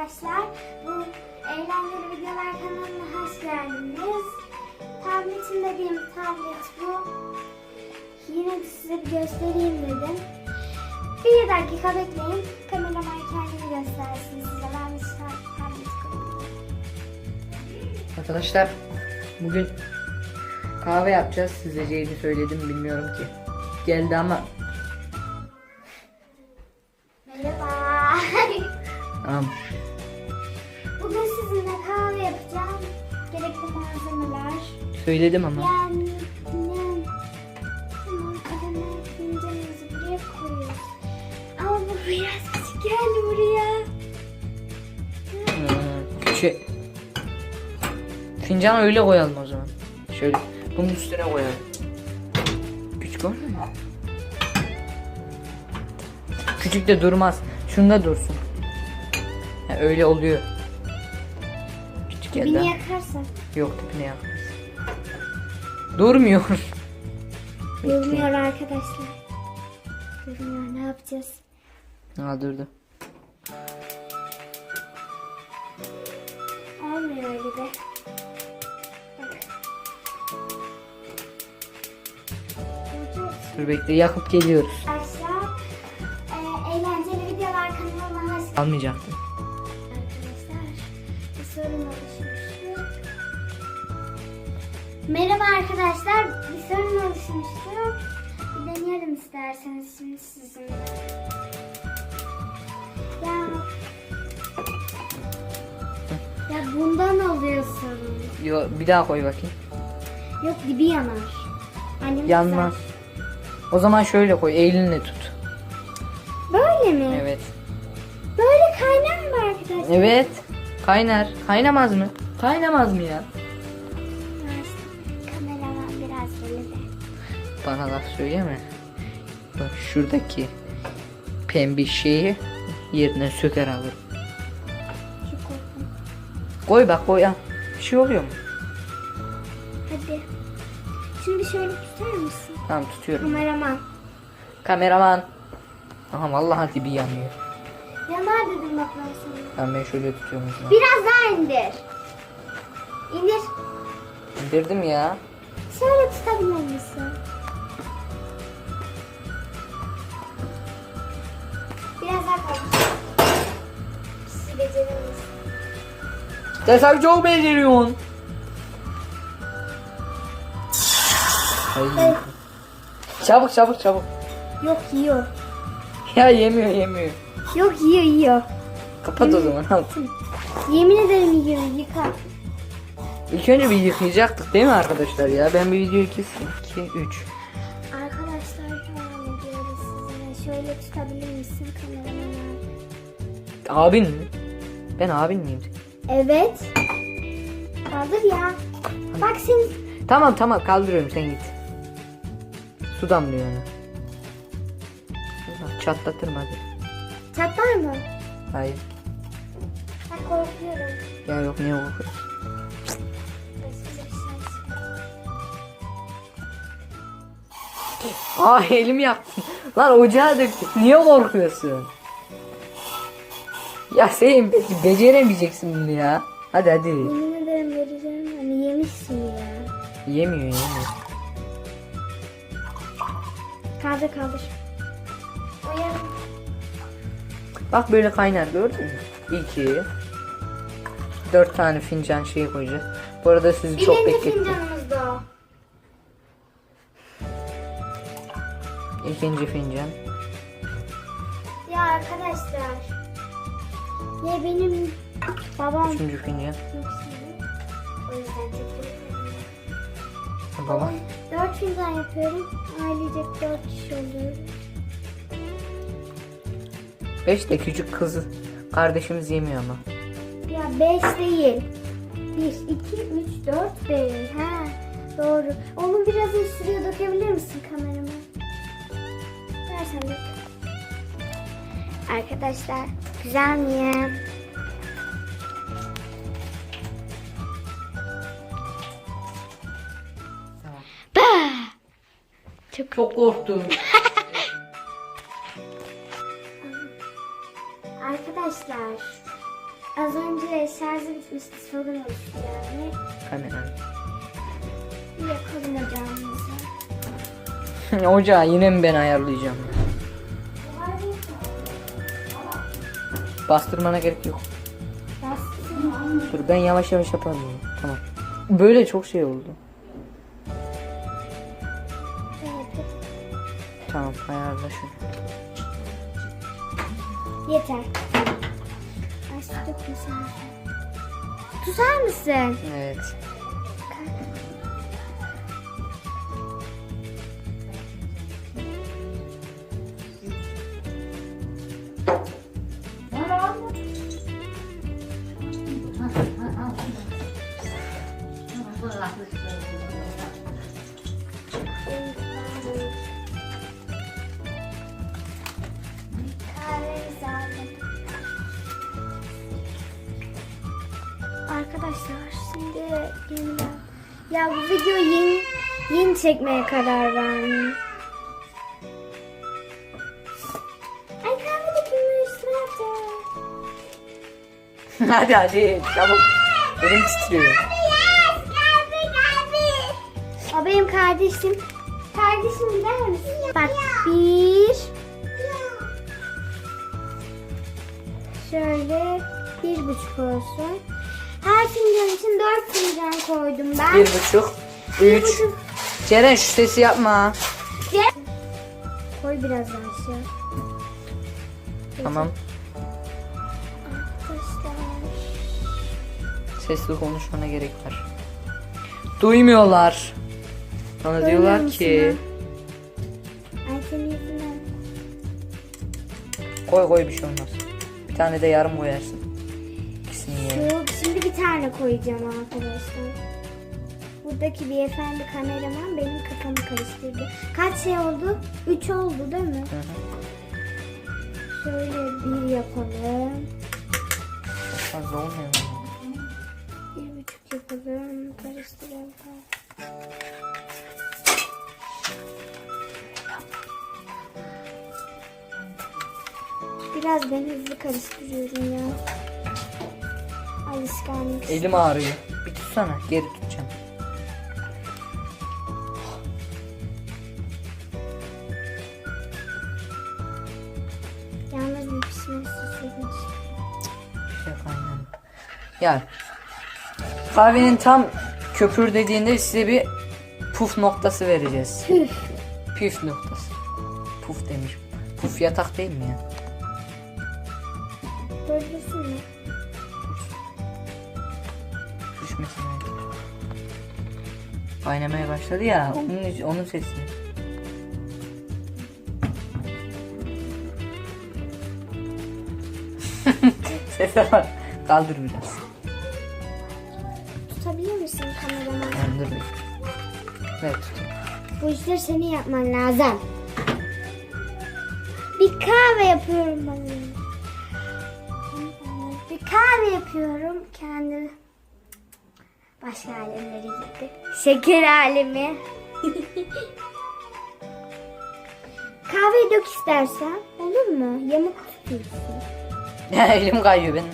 arkadaşlar. Bu eğlenceli videolar kanalına hoş geldiniz. Tabletim dediğim tablet bu. Yine de size bir göstereyim dedim. Bir dakika bekleyin. Kameraman kendini göstersin size. Ben bir tab- tablet kurayım. Arkadaşlar bugün kahve yapacağız. Size Ceyd'i söyledim bilmiyorum ki. Geldi ama Merhaba. tamam. Gerekli malzemeler. Söyledim ama. Yani ne? Tamam fincanımızı buraya koyuyoruz. Ama bu biraz küçük geldi buraya. Ee, Şey, fincanı öyle koyalım o zaman. Şöyle bunun üstüne koyalım. Küçük olmuyor mu? Küçük de durmaz. Şunda dursun. Ha, öyle oluyor. Küçük ya da. Beni yakarsan. Yok tipine yakmaz. Durmuyor. Durmuyor arkadaşlar. Durmuyor ne yapacağız? Ha durdu. Olmuyor gibi. Dur bekle yakıp geliyoruz. Arkadaşlar e, eğlenceli videolar kanalına hoş Almayacaktım. Merhaba arkadaşlar bir sorun oluşmuştu. Bir deneyelim isterseniz şimdi sizinle. Ya ya bundan oluyor sorun. Yo, bir daha koy bakayım. Yok dibi yanar. Annem Yanmaz. O zaman şöyle koy. Elinle tut. Böyle mi? Evet. Böyle kaynar mı arkadaşlar? Evet. Kaynar. Kaynamaz mı? Kaynamaz mı ya? Bana laf söyleme. Bak şuradaki pembe şeyi yerine söker alırım. Koy bak koy al. Bir şey oluyor mu? Hadi. Şimdi şöyle tutar mısın? Tamam tutuyorum. Kameraman. Kameraman. Aha vallahi dibi yanıyor. Yanar dedim bak ben sana. Tamam ben şöyle tutuyorum o zaman. Biraz daha indir. İndir. İndirdim ya. Şöyle tutabilir misin? Beceririz. Sen sen çok beceriyorsun. Ay. Çabuk çabuk çabuk. Yok yiyor. Ya yemiyor yemiyor. Yok yiyor yiyor. Kapat o zaman al. Yemin ederim yiyor. Yıka. İlk önce bir yıkayacaktık değil mi arkadaşlar ya? Ben bir videoyu keseyim. 2, 3. Arkadaşlar devam ediyoruz sizinle. Şöyle tutabilir misin kameramanı? Abin mi? Ben abin miyim? Evet. Kaldır ya. Bak sen Tamam tamam kaldırıyorum sen git. Su damlıyor ona. Bak, Çatlatırım hadi. çatlar mı? Hayır. Ben korkuyorum. Ya yok ne korkuyorsun? Şey. Aa elimi yaktın. Lan ocağa döktün. Niye korkuyorsun? Ya sen be- beceremeyeceksin bunu ya. Hadi hadi. Yemin ederim vereceğim. Hani yemişsin ya. Yemiyor yemiyor. Kaldır kaldır. Uyarım. Bak böyle kaynar gördün mü? 2 4 tane fincan şey koyacağız. Bu arada sizi çok Birinci beklettim. fincanımız da o. İkinci fincan. Ya arkadaşlar. Ya benim babam Üçüncü yok şimdi. O yüzden çok üzüldüm. Baba. Dört fincan yapıyorum. Ailecek dört kişi oluyoruz. 5 de küçük kızı. Kardeşimiz yemiyor ama. Ya beş değil. Bir, iki, üç, dört değil. Ha, doğru. Onu biraz üstüne dökebilir misin kamerama? Versen dök. Arkadaşlar, güzel mi? Çok Çok korktum. Arkadaşlar Az önce şarjı bitmişti sorun oluştu yani. Kameranın. Yakalım ocağımızı. Ocağı yine mi ben ayarlayacağım? Bastırmana gerek yok. Bastım. Dur ben yavaş yavaş yaparım bunu. Tamam. Böyle çok şey oldu. Tamam ayarla şunu. Yeter. Su dökme sen. Tutar mısın? Evet. Ya bu videoyu yeni, yeni çekmeye karar verdim. Ay hadi hadi çabuk. Elim titriyor. O benim kardeşim. Kardeşim gider misin? Bak bir. Şöyle bir buçuk olsun. Her fincan için dört fincan koydum ben. Bir buçuk. Üç. Ceren şu sesi yapma. Koy biraz daha aşağı. Tamam. Sesli konuşmana gerek var. Duymuyorlar. Bana diyorlar musun ki koy koy bir şey olmaz. Bir tane de yarım koyarsın. Koyacağım arkadaşlar. Buradaki bir efendi kameraman benim kafamı karıştırdı. Kaç şey oldu? Üç oldu değil mi? Hı hı. Şöyle bir yapalım. Fazla olmuyor mu? Bir buçuk yapalım. Karıştıralım. Biraz ben hızlı karıştırıyorum ya. Alışkanlık. Elim ağrıyor. Bir tutsana. Geri tutacağım. Yalnız bir pişmesi sürmüş. Şey kahvenin tam köpür dediğinde size bir puf noktası vereceğiz. Püf. Püf noktası. Puf demiş. Puf yatak değil mi ya? Kaynamaya başladı ya. Onun, onun sesi. Sese bak. Kaldır biraz. Tutabilir misin kameraman? Kaldır bir. Evet tut. Bu işleri senin yapman lazım. Bir kahve yapıyorum ben. Bir kahve yapıyorum kendi. Başka alemlere gitti. Şeker alemi. Kahveyi dök istersen. Olur mu? Yamuk tutuyorsun. Elim kayıyor benim.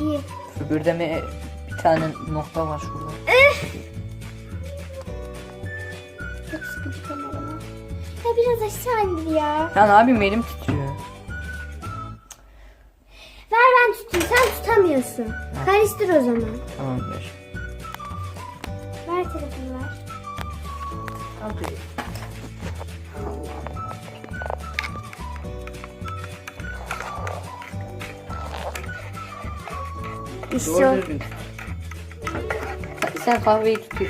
İyi. Öbürde bir tane nokta var şurada. Çok sıkıcı kameraman. Ya biraz aşağı indir ya. Ya ne yapayım elim titriyor. Sen tutamıyorsun. Karıştır o zaman. Tamam ver. Ver telefonu ver. Al düzgün. Sen kahveyi tut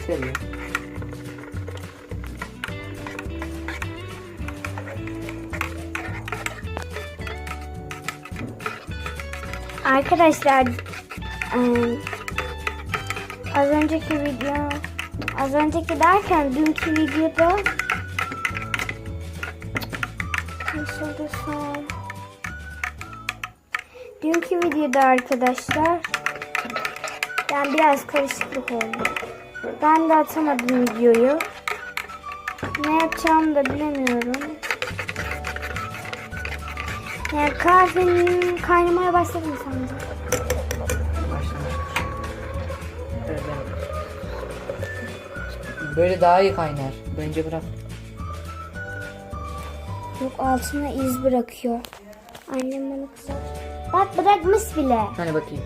Arkadaşlar eee, az önceki video az önceki derken dünkü videoda nasıl desem dünkü videoda arkadaşlar yani biraz karışıklık oldu. Ben de atamadım videoyu. Ne yapacağımı da bilemiyorum. Ya kahvenin kaynamaya başladı mı sence? Başlamış. Böyle, ben- Böyle daha iyi kaynar. Bence bırak. Yok altına iz bırakıyor. Annem bana kızar. Bak bırakmış bile. Hani bakayım.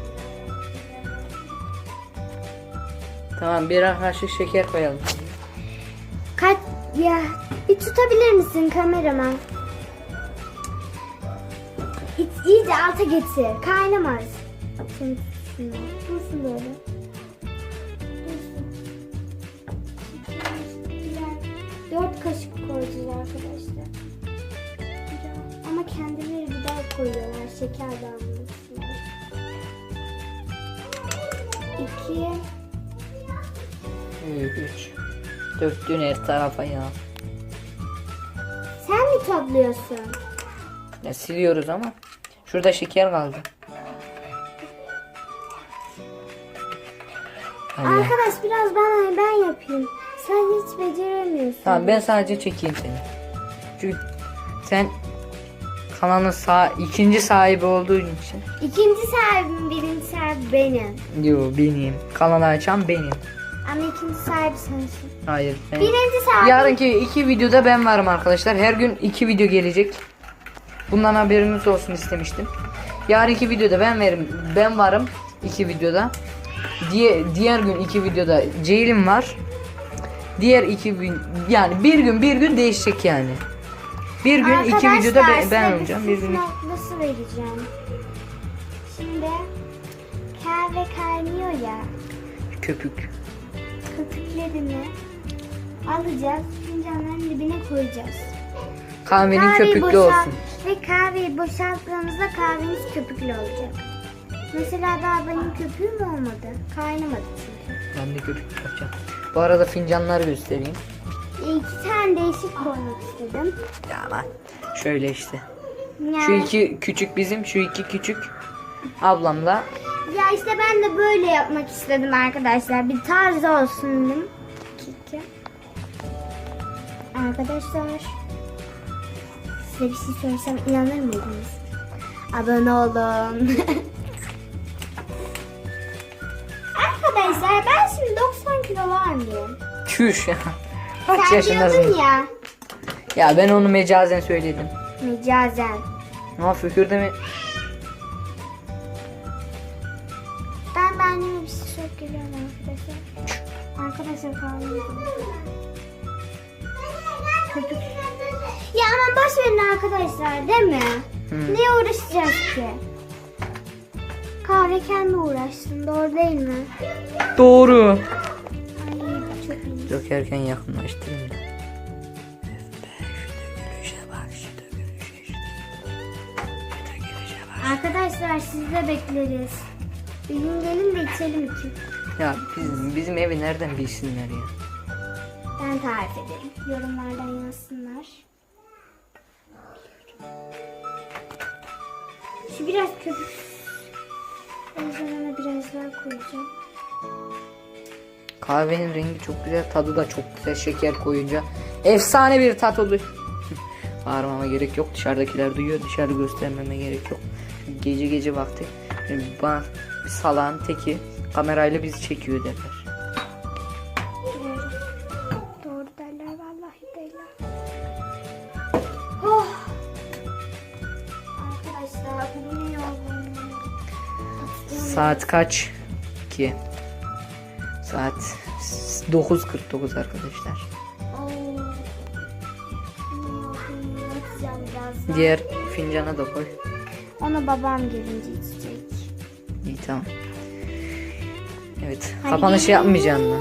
Tamam birer kaşık şeker koyalım. Kaç ya bir tutabilir misin kameraman? İç, iyice alta getir. Kaynamaz. Şimdi. Dursun böyle. Dört kaşık koyacağız arkadaşlar. Ama kendileri biber koyuyorlar. Şeker damlasınlar. İki. 3 Döktün her tarafa ya. Sen mi topluyorsun? ya. Siliyoruz ama. Şurada şeker kaldı. Allah. Arkadaş biraz ben ben yapayım. Sen hiç beceremiyorsun. Tamam ben sadece çekeyim seni. Çünkü sen kanalın sağ, ikinci sahibi olduğun için. İkinci sahibim, birinci sahibi benim. Yo benim. Kanalı açan benim. Ama ikinci sahibi sensin. Hayır ben. Birinci sahibi. Yarınki iki videoda ben varım arkadaşlar. Her gün iki video gelecek. Bundan haberiniz olsun istemiştim. Yarınki videoda ben verim. Ben varım iki videoda. Diye, diğer gün iki videoda Ceylin var. Diğer iki gün yani bir gün bir gün değişecek yani. Bir gün iki Arkadaşlar, videoda ben, ben olacağım. Bir gün noktası vereceğim. Şimdi kahve kaynıyor ya. köpük. Köpüklerini alacağız. Fincanların dibine koyacağız. Kahvenin Kahveyi köpüklü boşalt- olsun. Ve kahveyi boşalttığımızda kahvemiz köpüklü olacak. Mesela daha benim köpüğüm olmadı. Kaynamadı çünkü. Ben de köpük yapacağım. Bu arada fincanları göstereyim. İki tane değişik koymak istedim. Ya lan. Şöyle işte. Yani, Şu iki küçük bizim, şu iki küçük ablamla. Ya işte ben de böyle yapmak istedim arkadaşlar. Bir tarz olsun dedim. Arkadaşlar. Size bir şey söylesem inanır mıydınız? Abone olun. arkadaşlar ben şimdi 90 kilo var mıyım? Çüş ya. Kaç Sen yaşındasın? ya. Ya ben onu mecazen söyledim. Mecazen. Ama fükürde mi? Ben ben anneme bir şey söyleyip geliyorum arkadaşlar. Arkadaşlar kahve Köpük. Ya aman boş verin arkadaşlar değil mi? Hı. Niye uğraşacağız ki? Kahve kendi uğraşsın doğru değil mi? Doğru. Ay çok iyi. Dökerken yakınlaştırın. Arkadaşlar sizi de bekleriz. Bir gün gelin de içelim iki. Ya biz, bizim evi nereden bilsinler ya? Ben tarif ederim. Yorumlardan yazsınlar. Şu biraz köpük. O yüzden biraz daha koyacağım. Kahvenin rengi çok güzel, tadı da çok güzel şeker koyunca. Efsane bir tat oluyor. Bağırmama gerek yok. Dışarıdakiler duyuyor. Dışarı göstermeme gerek yok. Çünkü gece gece vakti yani bana bir salağın teki kamerayla bizi çekiyor derler. Saat kaç? 2. Saat 9.49 arkadaşlar. Diğer fincana da koy. Onu babam gelince içecek. İyi tamam. Evet. Hadi Kapanışı yapmayacaksın mı?